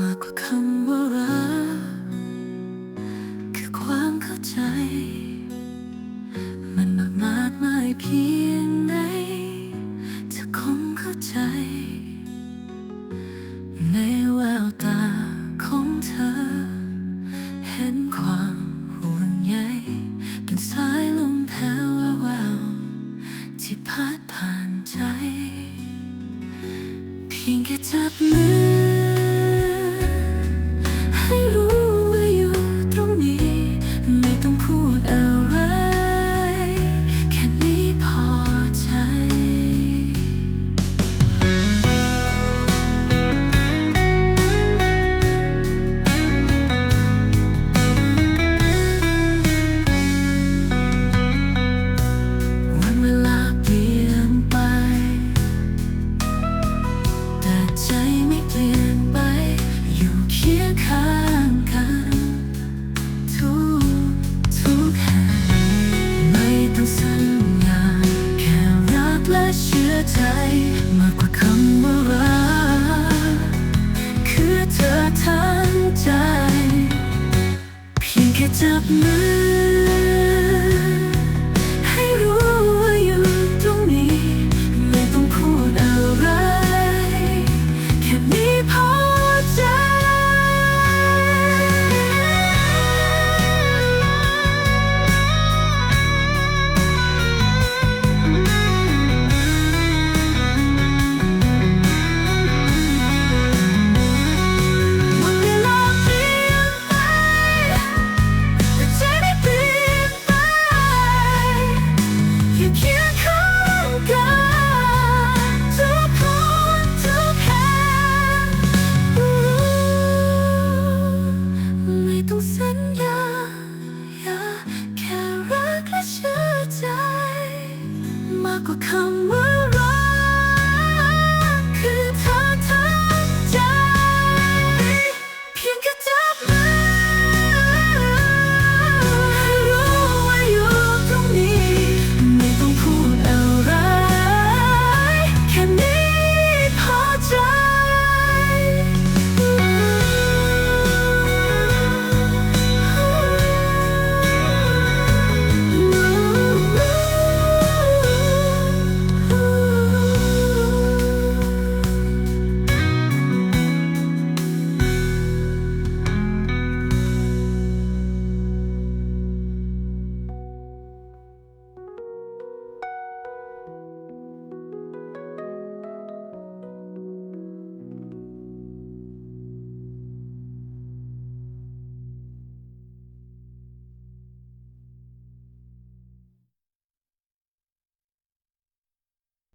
มากกว่าคำว่ารักคือความเข้าใจ มันมากมากมายเพียงไหนจะคงเข้าใจ ในแววตาของเธอ เห็นความห่วงใยเป็นสายลมแผ่วแววที่พัดผ่านใจ เพียงแค่เธอ บมา ให้รู้ว่าอยู่ตรงนี้ ไม่ต้องพูดอะไร แค่นี้พอ どこかは